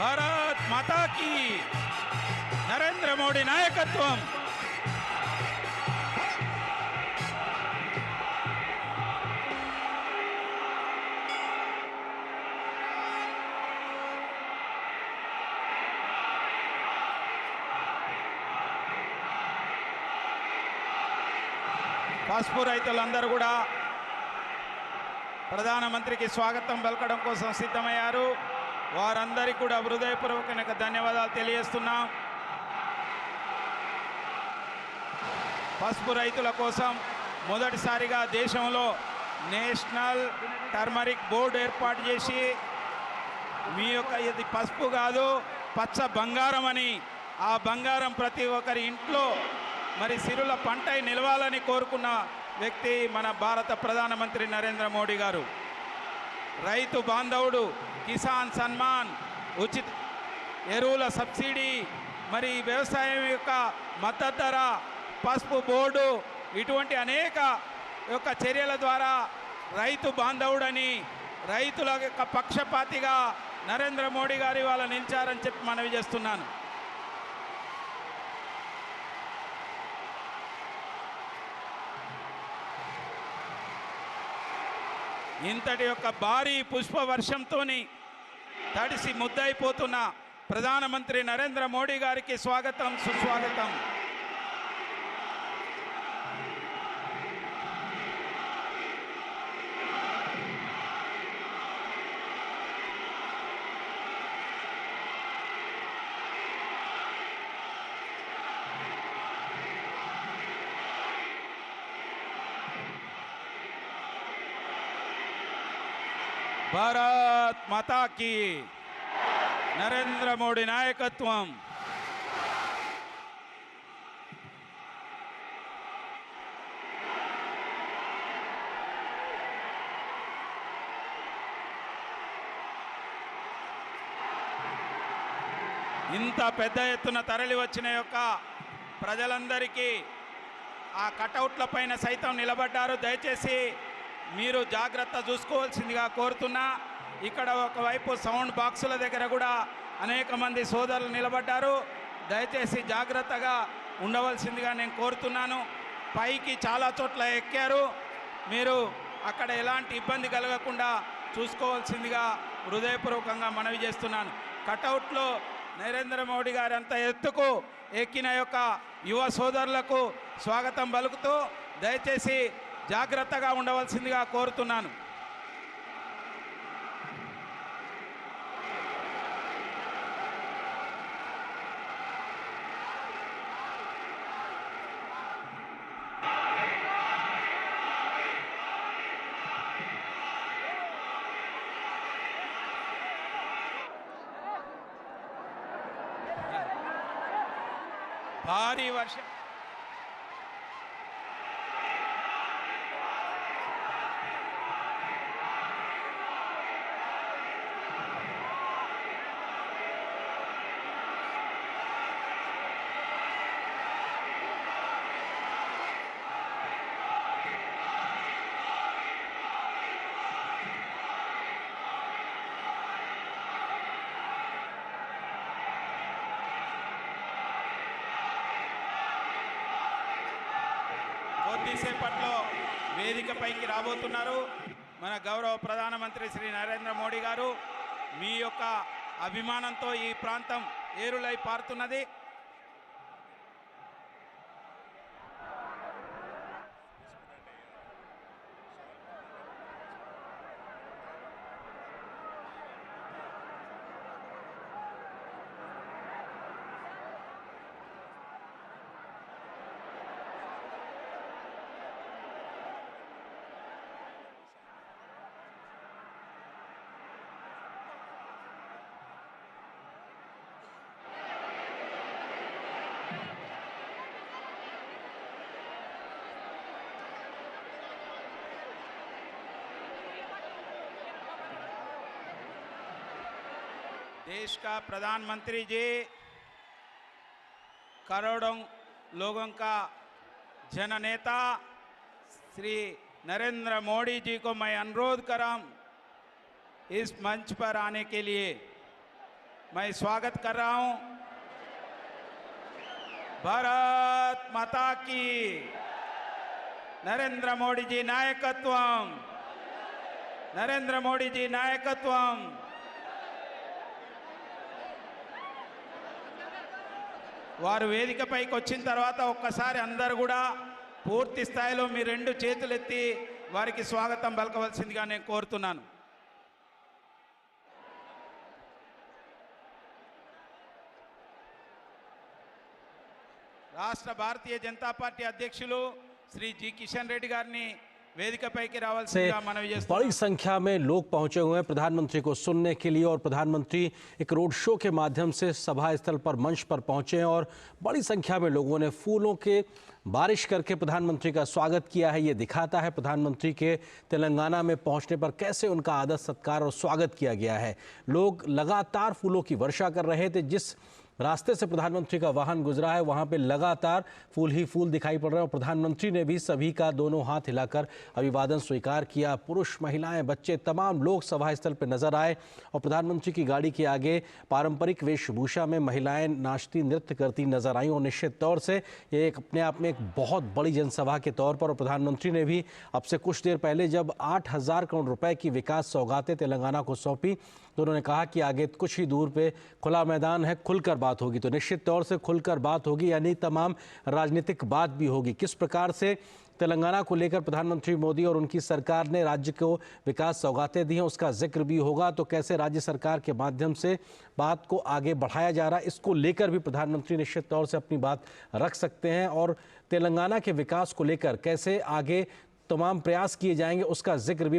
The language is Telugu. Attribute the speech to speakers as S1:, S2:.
S1: భారత్ మాతాకి నరేంద్ర మోడీ నాయకత్వం. పసుపు రైతులందరూ కూడా ప్రధానమంత్రికి స్వాగతం పలకడం కోసం సిద్ధమయ్యారు. వారందరికీ కూడా హృదయపూర్వక ధన్యవాదాలు తెలియజేస్తున్నాం. పసుపు రైతుల కోసం మొదటిసారిగా దేశంలో నేషనల్ టర్మరిక్ బోర్డు ఏర్పాటు చేసి మీ యొక్క ఇది పసుపు కాదు పచ్చ బంగారం అని ఆ బంగారం ప్రతి ఒక్కరి ఇంట్లో మరి సిరుల పంటై నిలవాలని కోరుకున్న వ్యక్తి మన భారత ప్రధానమంత్రి నరేంద్ర మోడీ గారు. రైతు బాంధవుడు కిసాన్ సన్మాన్ ఉచిత ఎరువుల సబ్సిడీ మరి వ్యవసాయం యొక్క మద్దతు ధర పసుపు బోర్డు ఇటువంటి అనేక యొక్క చర్యల ద్వారా రైతు బాంధవుడని రైతుల యొక్క పక్షపాతిగా నరేంద్ర మోడీ గారు ఇవాళ నిలిచారని చెప్పి మనవి చేస్తున్నాను. ఇంతటి యొక్క భారీ పుష్ప వర్షంతో తడిసి ముద్దయిపోతున్న ప్రధానమంత్రి నరేంద్ర మోడీ గారికి స్వాగతం సుస్వాగతం. భారత్ మాతాకి నరేంద్ర మోడీ నాయకత్వం. ఇంత పెద్ద ఎత్తున తరలి వచ్చిన యొక్క ప్రజలందరికీ ఆ కటౌట్ల పైన సైతం నిలబడ్డారు. దయచేసి మీరు జాగ్రత్త చూసుకోవాల్సిందిగా కోరుతున్నా. ఇక్కడ ఒకవైపు సౌండ్ బాక్సుల దగ్గర కూడా అనేక మంది సోదరులు నిలబడ్డారు. దయచేసి జాగ్రత్తగా ఉండవలసిందిగా నేను కోరుతున్నాను. పైకి చాలా చోట్ల ఎక్కారు. మీరు అక్కడ ఎలాంటి ఇబ్బంది కలగకుండా చూసుకోవాల్సిందిగా హృదయపూర్వకంగా మనవి చేస్తున్నాను. కటౌట్లో నరేంద్ర మోడీ గారి అంత ఎత్తుకు ఎక్కిన యొక్క యువ సోదరులకు స్వాగతం పలుకుతూ దయచేసి జాగ్రత్తగా ఉండవలసిందిగా కోరుతున్నాను. భారీ వర్షం. కొద్దిసేపట్లో వేదికపైకి రాబోతున్నారు మన గౌరవ ప్రధానమంత్రి శ్రీ నరేంద్ర మోడీ గారు. మీ యొక్క అభిమానంతో ఈ ప్రాంతం ఏరులై పారుతున్నది. देश का प्रधानमंत्री जी, करोड़ों लोगों का जननेता, श्री नरेंद्र मोदी जी को मैं अनुरोध करां इस मंच पर आने के लिए मैं स्वागत कर रहा हूँ। भारत माता की, नरेंद्र मोदी जी नायकत्व नरेंद्र मोदी जी नायकत्व వారు వేదికపైకి వచ్చిన తర్వాత ఒక్కసారి అందరు కూడా పూర్తి స్థాయిలో మీ రెండు చేతులెత్తి వారికి స్వాగతం పలకవలసిందిగా నేను కోరుతున్నాను. రాష్ట్ర భారతీయ జనతా పార్టీ అధ్యక్షులు శ్రీ జి కిషన్ రెడ్డి గారిని వేదికపైకి
S2: से
S1: రావాల్సిందిగా మనవి చేస్తున్నాను
S2: बड़ी संख्या में लोग पहुंचे हुए हैं प्रधानमंत्री को सुनने के लिए और प्रधानमंत्री एक रोड शो के माध्यम से सभा स्थल पर मंच पर पहुंचे हैं और बड़ी संख्या में लोगों ने फूलों के बारिश करके प्रधानमंत्री का स्वागत किया है ये दिखाता है प्रधानमंत्री के तेलंगाना में पहुंचने पर कैसे उनका आदर सत्कार और स्वागत किया गया है लोग लगातार फूलों की वर्षा कर रहे थे जिस रास्ते से प्रधानमंत्री का वाहन गुजरा है, वहाँ पे लगातार फूल ही फूल दिखाई पड़ रहे हैं और प्रधानमंत्री ने भी सभी का दोनों हाथ हिलाकर अभिवादन स्वीकार किया। पुरुष, महिलाएँ, बच्चे, तमाम लोग सभा स्थल पर नज़र आए और प्रधानमंत्री की गाड़ी के आगे पारंपरिक वेशभूषा में महिलाएँ नाचती, नृत्य करती नज़र आई और निश्चित तौर से ये एक अपने आप में एक बहुत बड़ी जनसभा के तौर पर और प्रधानमंत्री ने भी अब से कुछ देर पहले जब आठ हज़ार करोड़ रुपए की विकास सौगातें तेलंगाना को सौंपी तो उन्होंने कहा कि आगे कुछ ही दूर पे खुला मैदान है, खुलकर बात होगी। तो निश्चित तौर से खुलकर बात होगी, यानी तमाम राजनीतिक बात भी होगी। किस प्रकार से तेलंगाना को लेकर प्रधानमंत्री मोदी और उनकी सरकार ने राज्य को विकास सौगातें दी हैं, उसका ज़िक्र भी होगा। तो कैसे राज्य सरकार के माध्यम से बात को आगे बढ़ाया जा रहा है, इसको लेकर भी प्रधानमंत्री निश्चित तौर से अपनी बात रख सकते हैं। और तेलंगाना के विकास को लेकर कैसे आगे तमाम प्रयास किए जाएँगे, उसका ज़िक्र भी